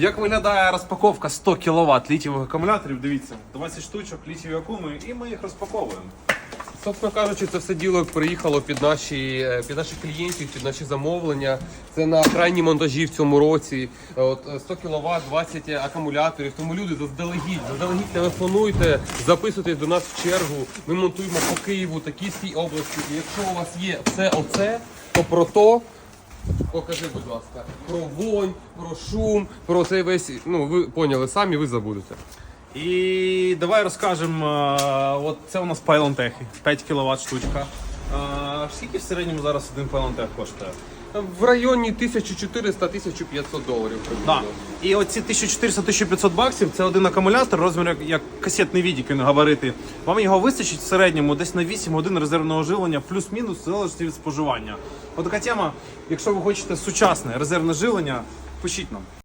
Як виглядає розпаковка 100 кВт літієвих акумуляторів? Дивіться, 20 штучок літієві акуми, і ми їх розпаковуємо. Собственно кажучи, це все діло приїхало під наші е, під наших клієнтів, під наші замовлення. Це на крайні монтажі в цьому році. От е, 100 кВт, 20 акумуляторів. Тому люди заздалегідь, заздалегідь телефонуйте, записуйтесь до нас в чергу. Ми монтуємо по Києву та Київській області. І якщо у вас є все оце, то про то. Покажи, будь ласка, про вонь, про шум, про цей весь. Ну ви поняли самі, ви забудете. І давай розкажемо. е, От це у нас пайлонтехи 5 кВт штучка. А Скільки в середньому зараз один пайлонтех коштує? В районі 1400-1500 доларів. Да. І оці 1400-1500 баксів це один акумулятор, розмір як, касетний відік, він говорити. Вам його вистачить в середньому десь на 8 годин резервного живлення, плюс-мінус, в залежності від споживання. Отака тема, якщо ви хочете сучасне резервне живлення, пишіть нам.